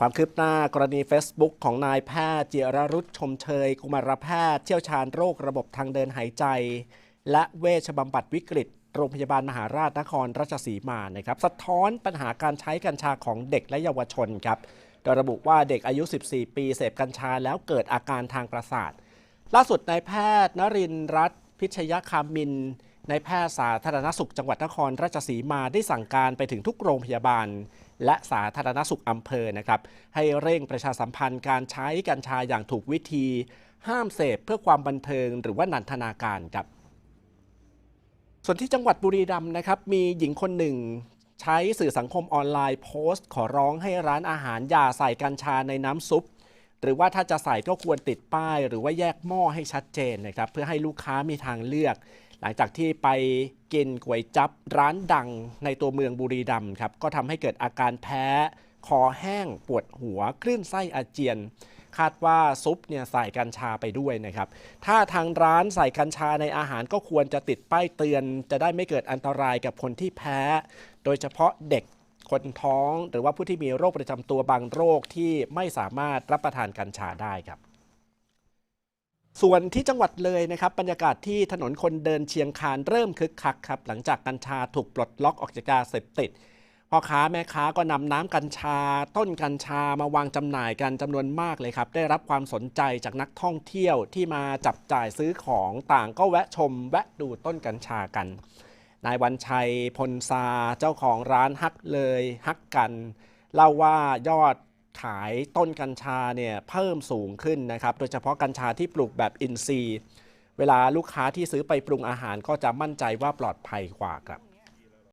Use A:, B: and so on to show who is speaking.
A: ความคืบหน้ากรณี Facebook ของนายแพทย์เจรรุตชมเชย กุมารแพทย์เชี่ยวชาญโรคระบบทางเดินหายใจ และเวชบำบัดวิกฤต โรงพยาบาลมหาราชนครราชสีมานะครับสะท้อนปัญหาการใช้กัญชาของเด็กและเยาวชนครับโดยระบุว่าเด็กอายุ 14 ปีเสพกัญชาแล้วเกิดอาการทางประสาท ล่าสุดนายแพทย์นรินร์รัตน์พิชยคามินนายแพทย์สาธารณสุขจังหวัดนครราชสีมาได้สั่งการไปถึงทุกโรงพยาบาล และสาธารณสุขอำเภอนะครับ ให้เร่งประชาสัมพันธ์การใช้กัญชาอย่างถูกวิธี ห้ามเสพเพื่อความบันเทิงหรือว่านันทนาการครับส่วนที่จังหวัดบุรีรัมย์นะครับมีหญิงคนหนึ่งใช้สื่อสังคมออนไลน์โพสต์ ขอร้องให้ร้านอาหารอย่าใส่กัญชาในน้ำซุป หรือว่าถ้าจะใส่ก็ควรติดป้าย หรือว่าแยกหม้อให้ชัดเจนนะครับเพื่อให้ลูกค้ามีทางเลือก หลังจากที่ไปกินก๋วยจับร้านดังในตัวเมืองบุรีรัมย์ครับก็ทำให้เกิดอาการแพ้ คอแห้งปวดหัวคลื่นไส้อาเจียน คาดว่าซุปเนี่ยใส่กัญชาไปด้วยนะครับ ถ้าทางร้านใส่กัญชาในอาหารก็ควรจะติดป้ายเตือน จะได้ไม่เกิดอันตรายกับคนที่แพ้ โดยเฉพาะเด็กคนท้อง หรือว่าผู้ที่มีโรคประจำตัวบางโรคที่ไม่สามารถรับประทานกัญชาได้ครับ ส่วนที่จังหวัดเลยนะครับบรรยากาศที่ถนนคนเดินเชียงคานเริ่มคึกคักครับหลังจากกัญชาถูกปลดล็อกออกจากยาเสพติดพ่อค้าแม่ค้าก็นำน้ำกัญชา ต้นกัญชามาวางจำหน่ายกันจำนวนมากเลยครับ ได้รับความสนใจจากนักท่องเที่ยวที่มาจับจ่ายซื้อของต่างก็แวะชม แวะดูต้นกัญชากัน นายวันชัยพลซาเจ้าของร้านฮักเลยฮักกันเล่าว่ายอด ขายต้นกัญชาเนี่ยเพิ่มสูงขึ้นนะครับ โดยเฉพาะกัญชาที่ปลูกแบบอินทรีย์ เวลาลูกค้าที่ซื้อไปปรุงอาหารก็จะมั่นใจว่าปลอดภัยกว่าครับ